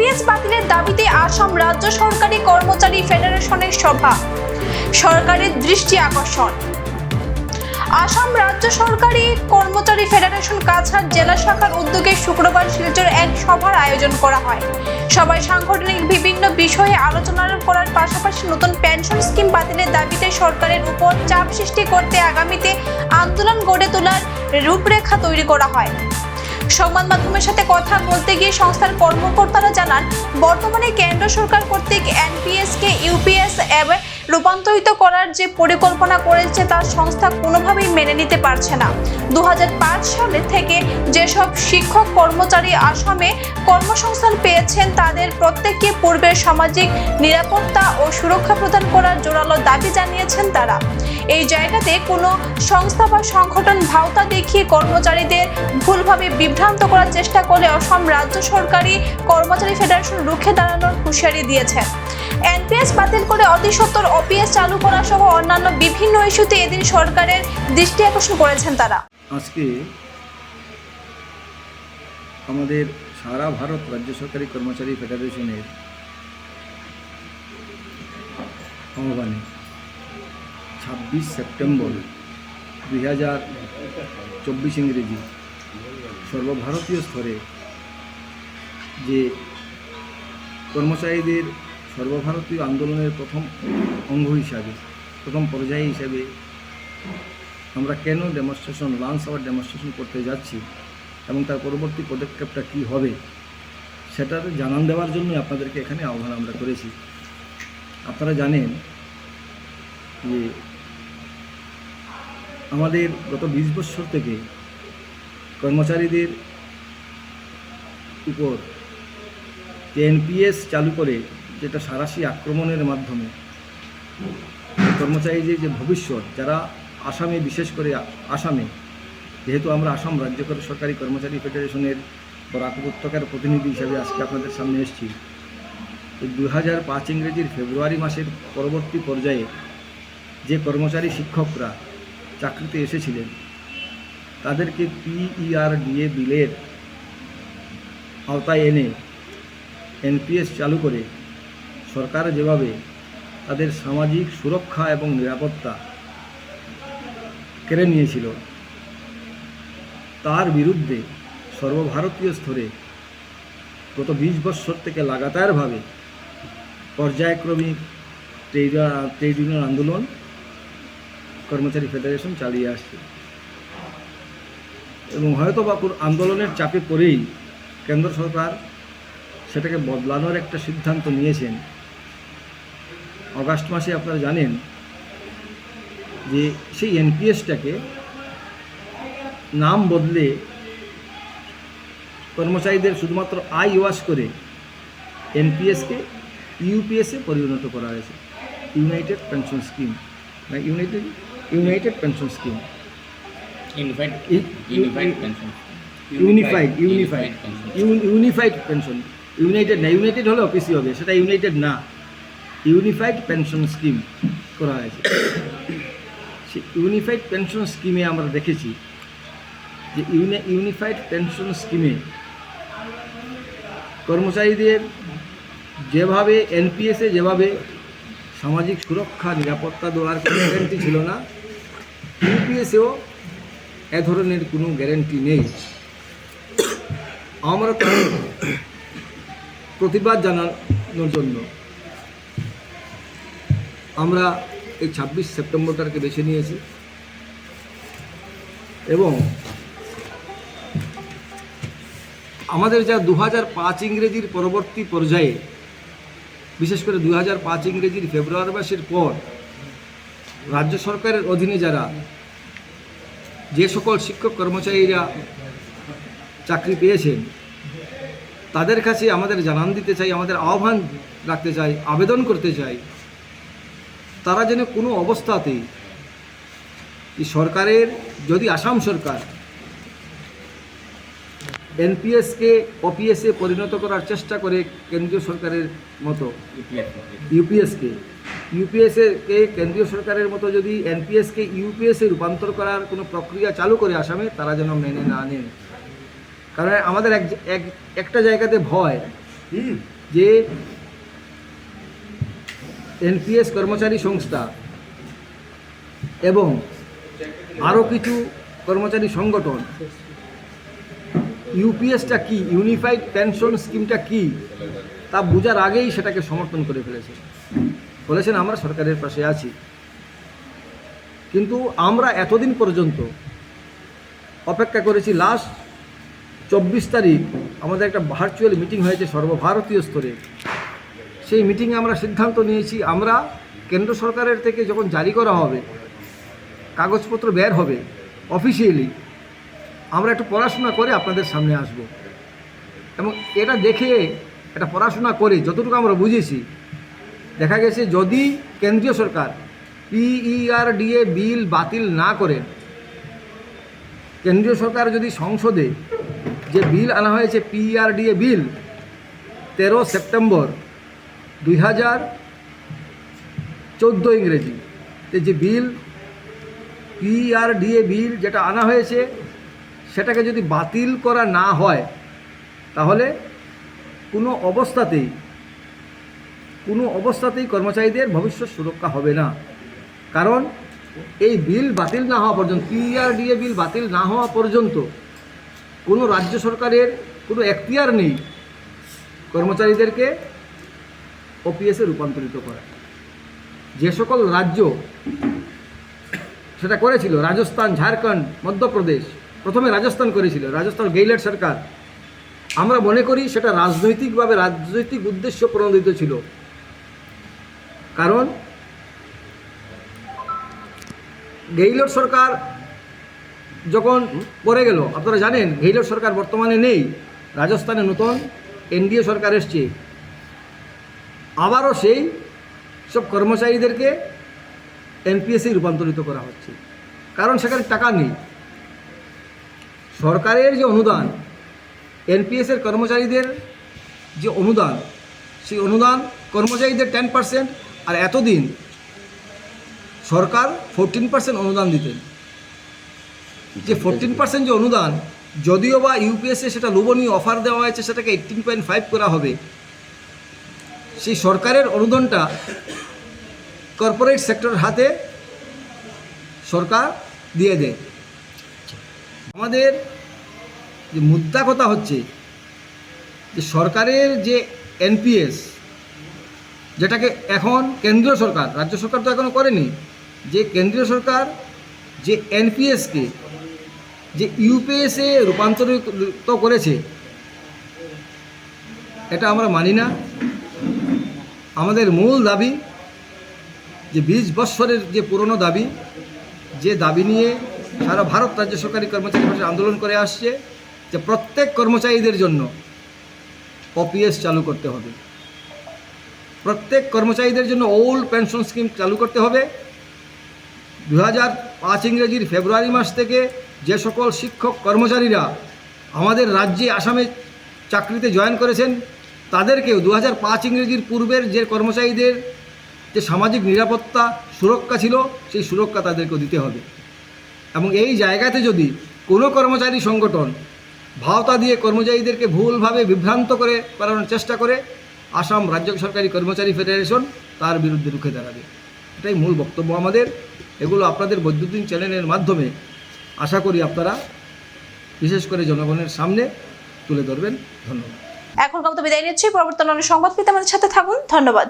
NPS বাতিলের দাবিতে আসাম রাজ্য সরকারি কর্মচারী ফেডারেশনের সভা। সরকারের দৃষ্টি আকর্ষণ। আসাম রাজ্য সরকারি কর্মচারী ফেডারেশন কাছাড় জেলা শাখার উদ্যোগে শুক্রবার শিলচর এক সভার আয়োজন করা হয়। সবাই সাংগঠনিক বিভিন্ন বিষয়ে আলোচনা করার পাশাপাশি নতুন পেনশন স্কিম বাতিলের দাবিতে সরকারের উপর চাপ সৃষ্টি করতে আগামীতে আন্দোলন গড়ে তোলার রূপরেখা তৈরি করা হয়। সংবাদ মাধ্যমের সাথে কথা বলতে গিয়ে সংস্থার কর্মকর্তারা জানান, বর্তমানে কেন্দ্র সরকার কর্তৃক এনপিএস কে ইউপিএস অ্যাবে রূপান্তরিত করার যে পরিকল্পনা করেছে তা সংস্থা কোনোভাবেই মেনে নিতে পারছে না। দু সালে থেকে যেসব শিক্ষক কর্মচারী আসামে কর্মসংস্থান পেয়েছেন, তাদের প্রত্যেককে পূর্বের সামাজিক নিরাপত্তা ও সুরক্ষা প্রদান করার জোরালো দাবি জানিয়েছেন তারা। এই জায়গাতে কোনো সংস্থা বা সংগঠন ভাওতা দেখিয়ে কর্মচারীদের ভুলভাবে বিভ্রান্ত করার চেষ্টা করলে অসম রাজ্য সরকারি কর্মচারী ফেডারেশন রুখে দাঁড়ানোর হুঁশিয়ারি দিয়েছে। এনপিএস বাতিল করে অতি সত্তর ওপিএস চালু করা সহ অন্যান্য বিভিন্ন ইস্যুতে এদিন সরকারের দৃষ্টি আকর্ষণ করেছেন তারা। আজকে আমাদের সারা ভারত রাজ্য সরকারি কর্মচারী ফেডারেশনের আহ্বানে ছাব্বিশ সেপ্টেম্বর দুই হাজার চব্বিশ ইংরেজি সর্বভারতীয় স্তরে যে কর্মচারীদের সর্বভারতীয় আন্দোলনের প্রথম অঙ্গ হিসাবে, প্রথম পর্যায়ে হিসাবে আমরা কেন ডেমনস্ট্রেশন লাঞ্চ আওয়ার ডেমনস্ট্রেশন করতে যাচ্ছি এবং তার পরবর্তী পদক্ষেপটা কী হবে, সেটার জানান দেওয়ার জন্য আপনাদেরকে এখানে আহ্বান আমরা করেছি। আপনারা জানেন যে আমাদের গত বিশ বছর থেকে কর্মচারীদের উপর যে চালু করে যেটা সারাশি আক্রমণের মাধ্যমে। কর্মচারীদের যে ভবিষ্যৎ, যারা আসামে, বিশেষ করে আসামে, যেহেতু আমরা আসাম রাজ্য কর- সরকারি কর্মচারী ফেডারেশনের বরাক উপত্যকার প্রতিনিধি হিসাবে আজকে আপনাদের সামনে এসেছি দু হাজার পাঁচ ইংরেজির ফেব্রুয়ারি মাসের পরবর্তী পর্যায়ে যে কর্মচারী শিক্ষকরা চাকরিতে এসেছিলেন, তাদেরকে পিইআরডিএ বিলের আওতায় এনে এনপিএস চালু করে সরকার যেভাবে তাদের সামাজিক সুরক্ষা এবং নিরাপত্তা কেড়ে নিয়েছিল, তার বিরুদ্ধে সর্বভারতীয় স্তরে গত বিশ বৎসর থেকে লাগাতারভাবে পর্যায়ক্রমিক ট্রেড ট্রেড ইউনিয়ন আন্দোলন, কর্মচারী ফেডারেশন চালিয়ে আসছে। এবং হয়তো বা কোনো আন্দোলনের চাপে পড়েই কেন্দ্র সরকার সেটাকে বদলানোর একটা সিদ্ধান্ত নিয়েছেন। অগাস্ট মাসে আপনারা জানেন যে সেই এনপিএসটাকে নাম বদলে কর্মচারীদের শুধুমাত্র আই ওয়াশ করে এনপিএসকে ইউপিএসে পরিণত করা হয়েছে। United pension scheme. না united united pension scheme. pension. Unified unified pension. Unified. Pension united না ইউনাইটেড হলে অফিসই হবে সেটা ইউনাইটেড না। ইউনিফাইড পেনশন স্কিম করা হয়েছে। সেই ইউনিফাইড পেনশন স্কিমে আমরা দেখেছি যে ইউনি, ইউনিফাইড পেনশন স্কিমে কর্মচারীদের যেভাবে এনপিএসে যেভাবে সামাজিক সুরক্ষা, নিরাপত্তা দেওয়ার কোনো গ্যারেন্টি ছিল না, ইউপিএসেও এ ধরনের কোনো গ্যারেন্টি নেই। আমরা প্রতিবাদ জানানোর জন্য আমরা এই ছাব্বিশ সেপ্টেম্বর তারিখে বেছে নিয়েছি। এবং আমাদের যা দু হাজার পাঁচ ইংরেজির পরবর্তী পর্যায়ে, বিশেষ করে দু হাজার পাঁচ ইংরেজির ফেব্রুয়ারি মাসের পর রাজ্য সরকারের অধীনে যারা যে সকল শিক্ষক কর্মচারীরা চাকরি পেয়েছেন, তাদের কাছে আমাদের জানান দিতে চাই, আমাদের আহ্বান রাখতে চাই, আবেদন করতে চাই তারা যেন কোনো অবস্থাতেই এই সরকারের যদি আসাম সরকার এনপিএসকে ওপিএসে পরিণত করার চেষ্টা করে কেন্দ্রীয় সরকারের মতো ইউপিএসকে ইউপিএসএ কে কেন্দ্রীয় সরকারের মতো যদি এনপিএসকে ইউপিএসে রূপান্তর করার কোনো প্রক্রিয়া চালু করে আসামে তারা যেন মেনে না নেন কারণ আমাদের এক একটা জায়গাতে ভয় যে এনপিএস কর্মচারী সংস্থা এবং আরও কিছু কর্মচারী সংগঠন। ইউপিএসটা কি? ইউনিফাইড পেনশন স্কিমটা কি? তা বোঝার আগেই সেটাকে সমর্থন করে ফেলেছে। বলেছেন, আমরা সরকারের পাশে আছি। কিন্তু আমরা এতদিন পর্যন্ত অপেক্ষা করেছি, লাস্ট চব্বিশ তারিখ আমাদের একটা ভার্চুয়াল মিটিং হয়েছে সর্বভারতীয় স্তরে। সেই মিটিংয়ে আমরা সিদ্ধান্ত নিয়েছি, আমরা কেন্দ্র সরকারের থেকে যখন জারি করা হবে, কাগজপত্র বের হবে অফিসিয়ালি আমরা একটু পড়াশোনা করে আপনাদের সামনে আসব। এবং এটা দেখে, এটা পড়াশোনা করে যতটুকু আমরা বুঝেছি, দেখা গেছে যদি কেন্দ্রীয় সরকার E পিইআরডিএ বিল বাতিল না করেন কেন্দ্রীয় সরকার যদি সংসদে যে বিল আনা হয়েছে পিইআরডিএ বিল, তেরো সেপ্টেম্বর দুই হাজার চোদ্দ ইংরেজি। যে বিল পিআরডিএ বিল যেটা আনা হয়েছে, সেটাকে যদি বাতিল করা না হয়, তাহলে কোনো অবস্থাতেই কোনো অবস্থাতেই কর্মচারীদের ভবিষ্যৎ সুরক্ষা হবে না। কারণ এই বিল বাতিল না হওয়া পর্যন্ত পিআরডিএ বিল বাতিল না হওয়া পর্যন্ত কোনো রাজ্য সরকারের কোনো এখতিয়ার নেই কর্মচারীদেরকে ওপিএসে রূপান্তরিত করা। যে সকল রাজ্য সেটা করেছিল, রাজস্থান, ঝাড়খণ্ড, মধ্যপ্রদেশ, প্রথমে রাজস্থান করেছিল, রাজস্থান গেইলেট সরকার। আমরা মনে করি সেটা রাজনৈতিকভাবে রাজনৈতিক উদ্দেশ্য প্রণোদিত ছিল। কারণ গেইলট সরকার যখন পড়ে গেল, আপনারা জানেন গেইলট সরকার বর্তমানে নেই। রাজস্থানে নতুন এনডিএ সরকার এসছে। আবারও সেই সব কর্মচারীদেরকে এনপিএসে রূপান্তরিত করা হচ্ছে। কারণ সেখানে টাকা নেই। সরকারের যে অনুদান এনপিএসের কর্মচারীদের যে অনুদান, সেই অনুদান কর্মচারীদের টেন পার্সেন্ট আর এতদিন সরকার ফোরটিন পার্সেন্ট অনুদান দিতেন। যে ফোরটিন পার্সেন্ট যে অনুদান, যদিও বা ইউপিএসে সেটা লোভনীয় অফার দেওয়া হয়েছে, সেটাকে এইটিন পয়েন্ট ফাইভ করা হবে সেই সরকারের অনুদানটা কর্পোরেট সেক্টর হাতে সরকার দিয়ে দেয়। আমাদের যে মুদ্রা কথা হচ্ছে, যে সরকারের যে এনপিএস যেটাকে এখন কেন্দ্রীয় সরকার, রাজ্য সরকার তো এখনও করেনি, যে কেন্দ্রীয় সরকার যে এনপিএসকে যে ইউপিএসে রূপান্তরিত করেছে, এটা আমরা মানি না। আমাদের মূল দাবি যে বিশ বৎসরের যে পুরনো দাবি, যে দাবি নিয়ে সারা ভারত রাজ্য সরকারি কর্মচারী আন্দোলন করে আসছে, যে প্রত্যেক কর্মচারীদের জন্য ওপিএস চালু করতে হবে। প্রত্যেক কর্মচারীদের জন্য ওল্ড পেনশন স্কিম চালু করতে হবে। দু হাজার পাঁচ ইংরেজির ফেব্রুয়ারি মাস থেকে যে সকল শিক্ষক কর্মচারীরা আমাদের রাজ্যে আসামে চাকরিতে জয়েন করেছেন তাদেরকেও দু হাজার পাঁচ ইংরেজির পূর্বের যে কর্মচারীদের যে সামাজিক নিরাপত্তা সুরক্ষা ছিল, সেই সুরক্ষা তাদেরকেও দিতে হবে। এবং এই জায়গাতে যদি কোনো কর্মচারী সংগঠন ভাওতা দিয়ে কর্মচারীদেরকে ভুলভাবে বিভ্রান্ত করে করানোর চেষ্টা করে, আসাম রাজ্য সরকারি কর্মচারী ফেডারেশন তার বিরুদ্ধে রুখে দাঁড়াবে। এটাই মূল বক্তব্য আমাদের। এগুলো আপনাদের বৈদ্যুতিন চ্যানেলের মাধ্যমে আশা করি আপনারা বিশেষ করে জনগণের সামনে তুলে ধরবেন। ধন্যবাদ। এখন কত বিদায় নিচ্ছি। পরবর্তী অন্য সংবাদ পেতে আমাদের সাথে থাকুন। ধন্যবাদ।